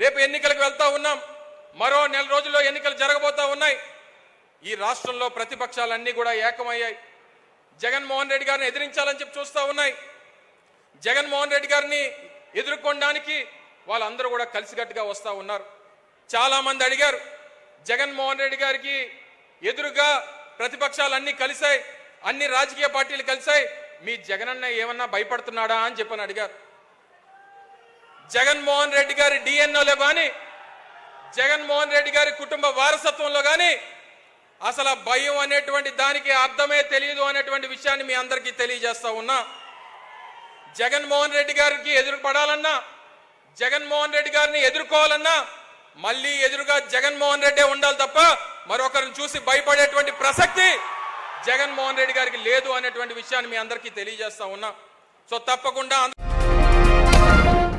రేపు ఎన్నికలకు వెళ్తా ఉన్నాం. మరో నెల రోజుల్లో ఎన్నికలు జరగబోతా ఉన్నాయి. ఈ రాష్ట్రంలో ప్రతిపక్షాలన్నీ కూడా ఏకమయ్యాయి. జగన్మోహన్ రెడ్డి గారిని ఎదిరించాలని చెప్పి చూస్తూ ఉన్నాయి. జగన్మోహన్ రెడ్డి గారిని ఎదుర్కొనడానికి వాళ్ళందరూ కూడా కలిసికట్టుగా వస్తూ ఉన్నారు. చాలా మంది అడిగారు జగన్మోహన్ రెడ్డి గారికి ఎదురుగా ప్రతిపక్షాలన్నీ కలిశాయి అన్ని రాజకీయ పార్టీలు కలిశాయి మీ జగనన్న ఏమన్నా భయపడుతున్నాడా? అని చెప్పని అడిగారు. జగన్మోహన్ రెడ్డి గారి డిఎన్ఓలో కానీ జగన్మోహన్ రెడ్డి గారి కుటుంబ వారసత్వంలో కానీ అసలు భయం అనేటువంటి దానికి అర్థమే తెలియదు అనేటువంటి విషయాన్ని మీ అందరికీ తెలియజేస్తా ఉన్నా. జగన్మోహన్ రెడ్డి గారికి ఎదురుపడాలన్నా జగన్మోహన్ రెడ్డి గారిని ఎదుర్కోవాలన్నా మళ్ళీ ఎదురుగా జగన్మోహన్ రెడ్డే ఉండాలి తప్ప మరొకరిని చూసి భయపడేటువంటి ప్రసక్తి జగన్మోహన్ రెడ్డి గారికి లేదు అనేటువంటి విషయాన్ని మీ అందరికీ తెలియజేస్తా ఉన్నా. సో తప్పకుండా